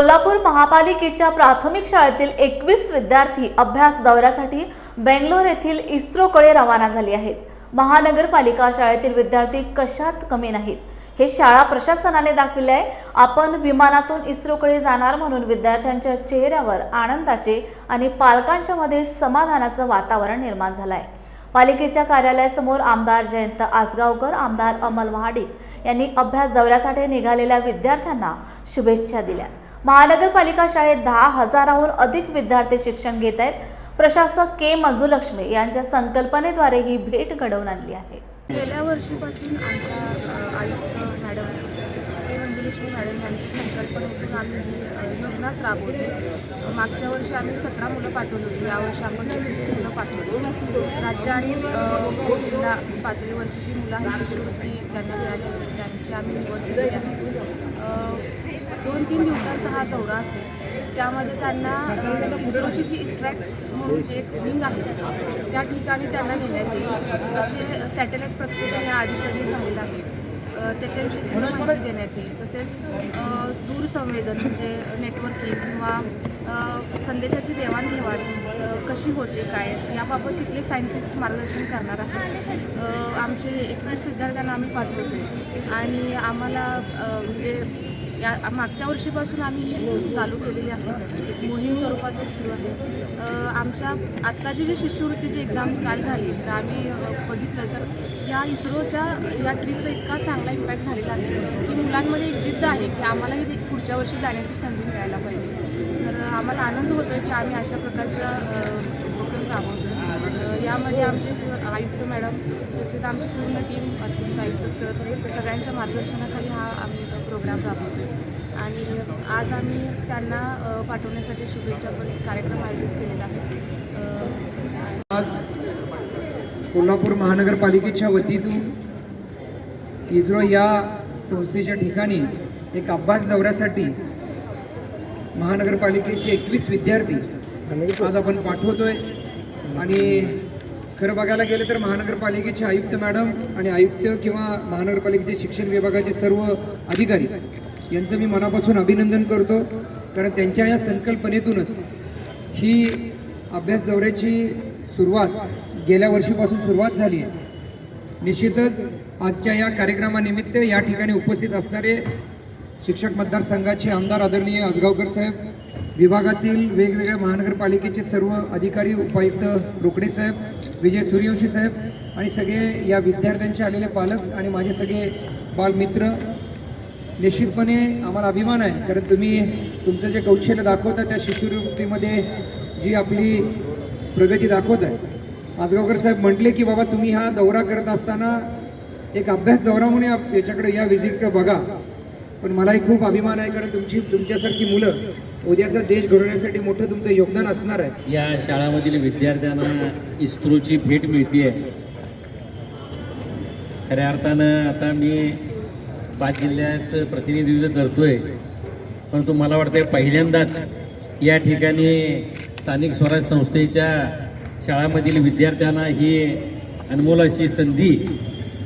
कोल्हापूर महापालिकेच्या प्राथमिक शाळेतील एकवीस विद्यार्थी अभ्यास दौऱ्यासाठी बेंगलोर येथील इस्रोकडे रवाना झाले आहेत. महानगरपालिका शाळेतील विद्यार्थी कशात कमी नाहीत? हे शाळा प्रशासनाने दाखविले आहे आपण विमानातून इस्रोकडे जाणार म्हणून विद्यार्थ्यांच्या चेहऱ्यावर आनंदाचे आणि पालकांच्या मध्ये समाधानाचं वातावरण निर्माण झालं आहे पालिकेच्या कार्यालयासमोर आमदार जयंत आसगावकर आमदार अमल महाडिक यांनी अभ्यास दौऱ्यासाठी निघालेल्या विद्यार्थ्यांना शुभेच्छा दिल्या. महानगरपालिका शाळेत दहा हजाराहून अधिक विद्यार्थी शिक्षण घेत आहेत. प्रशासक के मंजुलक्ष्मी यांच्या संकल्पनेद्वारे ही भेट घडवून आणली आहे. गेल्या वर्षीपासून आमच्या आयुक्त मॅडम के मंजुलक्ष्मी मॅडम यांची संकल्पनेतून आम्ही ही योजनाच राबवतो मागच्या वर्षी आम्ही सतरा मुलं पाठवली यावर्षी आपण वीस मुलं पाठवतो राज्य आणि जिल्हा पातळीवरची जी मुलं आहेत शिष्यवृत्ती ज्यांना मिळाली असेल त्यांची आम्ही निवड केली आहे. दोन तीन दिवसांचा हा दौरा असेल त्यामध्ये त्यांना इस्रोची जी इस्ट्रॅक्ट म्हणून जे एक विंग आहे त्याचं, त्या ठिकाणी त्यांना नेण्यात येईल. जे सॅटेलाईट प्रक्षेपण या आधीचं जे झालेलं आहे त्याच्याविषयी त्यांना माहिती देण्यात येईल. तसेच दूरसंवेदन म्हणजे नेटवर्किंग किंवा संदेशाची देवाणघेवाण कशी होते काय याबाबत तिथले सायंटिस्ट मार्गदर्शन करणार आहेत. आमचे एकवीस विद्यार्थ्यांना आम्ही पाठवतो. आणि आम्हाला म्हणजे या मागच्या वर्षीपासून आम्ही चालू केलेली आहे. मोहीम स्वरूपातच सुरू आहे. आमच्या आत्ताची जी शिष्यवृत्तीची एक्झाम काल झाली तर आम्ही बघितलं तर या इस्रोच्या या ट्रिपचा इतका चांगला इम्पॅक्ट झालेला आहे की मुलांमध्ये एक जिद्द आहे की आम्हालाही ते पुढच्या वर्षी जाण्याची संधी मिळायला पाहिजे. तर आम्हाला आनंद होतो आहे की आम्ही अशा प्रकारचा उपक्रम राबवतो यामध्ये आमचे आयुक्त मॅडम तसेच आमची पूर्ण टीम अत्यंत सर सगळ्यांच्या मार्गदर्शनाखाली हा आम्ही प्रोग्राम राबवतो आणि आज आम्ही त्यांना पाठवण्यासाठी शुभेच्छा पण एक कार्यक्रम आयोजित केलेला आहे. आज कोल्हापूर महानगरपालिकेच्या वतीतून इस्रो या संस्थेच्या ठिकाणी एक अभ्यास दौऱ्यासाठी महानगरपालिकेचे एकवीस विद्यार्थी आज आपण पाठवतोय. आणि खरं बघायला गेलं तर महानगरपालिकेचे आयुक्त मॅडम आणि आयुक्त किंवा महानगरपालिकेचे शिक्षण विभागाचे सर्व अधिकारी यांचं मी मनापासून अभिनंदन करतो. कारण त्यांच्या या संकल्पनेतूनच ही अभ्यास दौऱ्याची सुरुवात गेल्या वर्षीपासून सुरुवात झाली आहे. निश्चितच आजच्या या कार्यक्रमानिमित्त या ठिकाणी उपस्थित असणारे शिक्षक मतदारसंघाचे आमदार आदरणीय आजगावकर साहेब विभागातील वेगवेगळ्या महानगरपालिकेचे सर्व अधिकारी उपायुक्त रोकडे साहेब विजय सूर्यवंशी साहेब आणि सगळे या विद्यार्थ्यांचे आलेले पालक आणि माझे सगळे बालमित्र निश्चितपणे आम्हाला अभिमान आहे. कारण तुम्ही तुमचं जे कौशल्य दाखवता त्या शिष्यवृत्तीमध्ये जी आपली प्रगती दाखवत आहे. आजगावकर साहेब म्हटले की बाबा तुम्ही हा दौरा करत असताना एक अभ्यास दौरा म्हणून या- याच्याकडे या विजिटकडे बघा. पण मलाही खूप अभिमान आहे कारण तुमची तुमच्यासारखी मुलं उद्याचा देश घडवण्यासाठी मोठं तुमचं योगदान असणार आहे. या शाळामधील विद्यार्थ्यांना इस्रोची भेट मिळते खऱ्या अर्थानं आता मी पाच जिल्ह्याचं प्रतिनिधित्व करतोय. परंतु मला वाटतं पहिल्यांदाच या ठिकाणी स्थानिक स्वराज संस्थेच्या शाळामधील विद्यार्थ्यांना ही अनमोल अशी संधी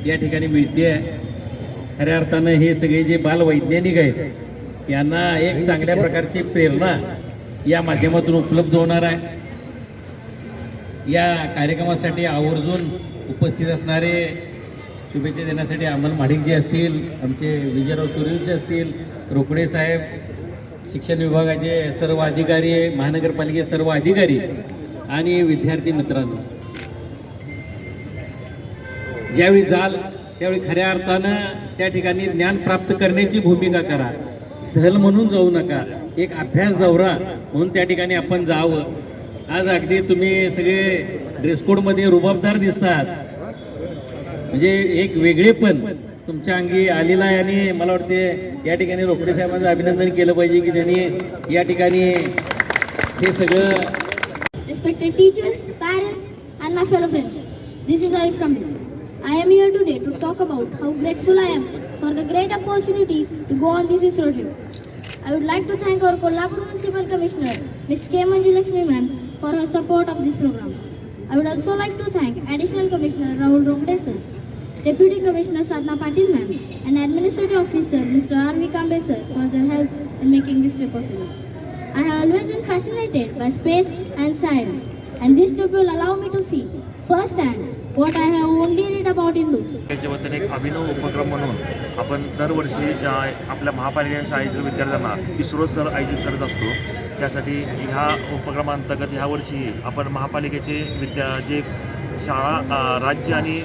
या ठिकाणी मिळते आहे खऱ्या अर्थानं हे सगळे जे बालवैज्ञानिक आहेत यांना एक चांगल्या प्रकारची प्रेरणा या माध्यमातून उपलब्ध होणार आहे. या कार्यक्रमासाठी आवर्जून उपस्थित असणारे शुभेच्छा देण्यासाठी अमल माडिकजी असतील आमचे विजयराव सुरेलजी असतील रोकडे साहेब शिक्षण विभागाचे सर्व अधिकारी महानगरपालिकेचे सर्व अधिकारी आणि विद्यार्थी मित्रांनो. ज्यावेळी जाल त्यावेळी खऱ्या अर्थानं त्या ठिकाणी ज्ञान प्राप्त करण्याची भूमिका करा. सहल म्हणून जाऊ नका. एक अभ्यास दौरा म्हणून त्या ठिकाणी आपण जावं. आज अगदी तुम्ही सगळे ड्रेसकोडमध्ये रुबाबदार दिसतात. म्हणजे एक वेगळेपण तुमच्या अंगी आलेला आहे आणि मला वाटते या ठिकाणी रोकडे साहेबांचं अभिनंदन केलं पाहिजे की त्यांनी या ठिकाणी हे सगळं respected teachers parents and my fellow friends this is Ayush Kamble. I am here today to talk about how grateful I am for the great opportunity to go on this ISRO trip. I would like to thank our Kolhapur Municipal Commissioner, Ms. K. Manjulakshmi ma'am, for her support of this program. I would also like to thank Additional Commissioner Rahul Rongde sir, Deputy Commissioner Sadhna Patil ma'am, and Administrative Officer Mr. R. V. Kambe sir for their help in making this trip possible. I have always been fascinated by space and science, and this trip will allow me to see firsthand what I have only read about in books त्याच्या वतीने एक अभिनव उपक्रम म्हणून आपण दरवर्षी आपल्या महापालिका शाळेतील विद्यार्थ्यांना इस्रो सर आयोजित करत असतो त्यासाठी ह्या उपक्रमांतर्गत ह्या वर्षी आपण महापालिकेचे विद्या जे शाळा राज्य आणि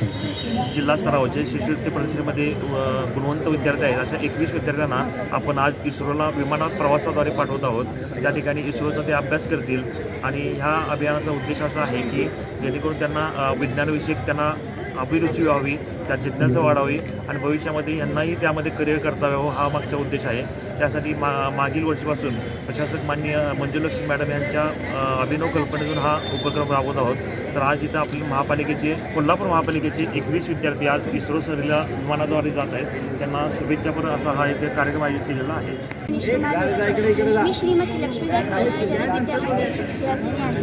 जिल्हा स्तरावरचे शिष्यवृत्ती परीक्षेमध्ये गुणवंत विद्यार्थी आहेत अशा एकवीस विद्यार्थ्यांना आपण आज इस्रोला विमानात प्रवासाद्वारे पाठवत आहोत. त्या ठिकाणी इस्रोचा ते अभ्यास करतील आणि ह्या अभियानाचा उद्देश असा आहे की जेणेकरून त्यांना विज्ञानविषयक त्यांना अभिरुची व्हावी त्यात जिज्ञासा वाढावी आणि भविष्यामध्ये यांनाही त्यामध्ये करिअर करता यावं हा मागचा उद्देश आहे. त्यासाठी मा मागील वर्षीपासून प्रशासक माननीय मंजुलक्ष्मी मॅडम यांच्या अभिनव कल्पनेतून हा उपक्रम राबवत आहोत. तर आज इथं आपली महापालिकेचे कोल्हापूर महापालिकेचे एकवीस विद्यार्थी आज इस्रो सहलीला विमानाद्वारे जात आहेत. त्यांना शुभेच्छापर असा हा इथे कार्यक्रम आयोजित केलेला आहे. मी श्रीमती लक्ष्मीबाई महाराजांना विद्यार्थिनी आहे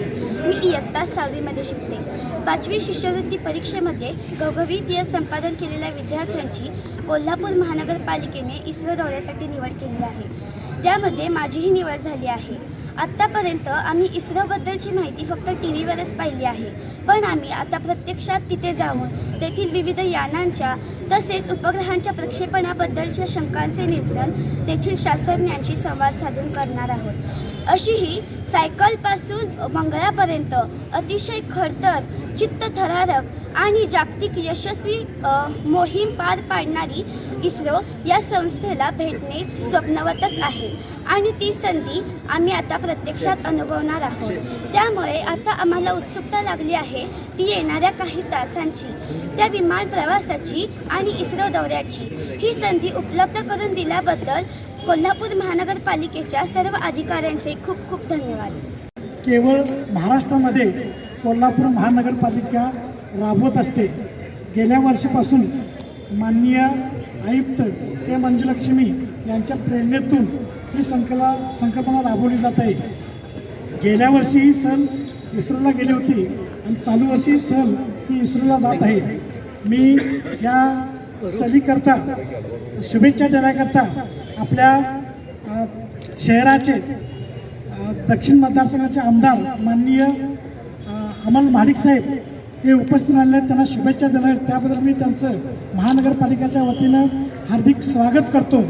इयत्ता सहावीमध्ये शिकते. पाचवी शिष्यवृत्ती परीक्षेमध्ये घवघवीत यश संपादन केलेल्या विद्यार्थ्यांची कोल्हापूर महानगरपालिकेने इस्रो दौऱ्यासाठी निवड केली आहे. त्यामध्ये माझीही निवड झाली आहे. आत्तापर्यंत आम्ही इस्रोबद्दलची माहिती फक्त टी व्हीवरच पाहिली आहे. पण आम्ही आता प्रत्यक्षात तिथे जाऊन तेथील विविध यानांच्या तसेच उपग्रहांच्या प्रक्षेपणाबद्दलच्या शंकांचे निरसन तेथील शास्त्रज्ञांशी संवाद साधून करणार आहोत. अशी ही सायकलपासून मंगळापर्यंत अतिशय खडतर चित्तथरारक आणि जागतिक यशस्वी मोहीम पार पाडणारी इस्रो या संस्थेला भेटणे स्वप्नवतच आहे. आणि ती संधी आम्ही आता प्रत्यक्षात अनुभवणार आहोत. त्यामुळे आता आम्हाला उत्सुकता लागली आहे ती येणाऱ्या काही तासांची. त्या विमान प्रवासाची आणि इस्रो दौऱ्याची. ही संधी उपलब्ध करून दिल्याबद्दल कोल्हापूर महानगरपालिकेच्या सर्व अधिकाऱ्यांचे खूप खूप धन्यवाद. केवळ महाराष्ट्रामध्ये कोल्हापूर महानगरपालिका राबवत असते. गेल्या वर्षीपासून माननीय आयुक्त के मंजुलक्ष्मी यांच्या प्रेरणेतून ही संकला संकल्पना राबवली जात आहे. गेल्या वर्षी ही सहल इस्रोला गेली होती आणि चालू वर्षी सहल ही इस्रोला जात आहे. मी या सहलीकरता शुभेच्छा देण्याकरता आपल्या शहराचे दक्षिण मतदारसंघाचे आमदार माननीय अमल महाडिक साहेब हे उपस्थित राहिले. त्यांना शुभेच्छा देणार त्याबद्दल मी त्यांचं महानगरपालिकेच्या वतीनं हार्दिक स्वागत करतो.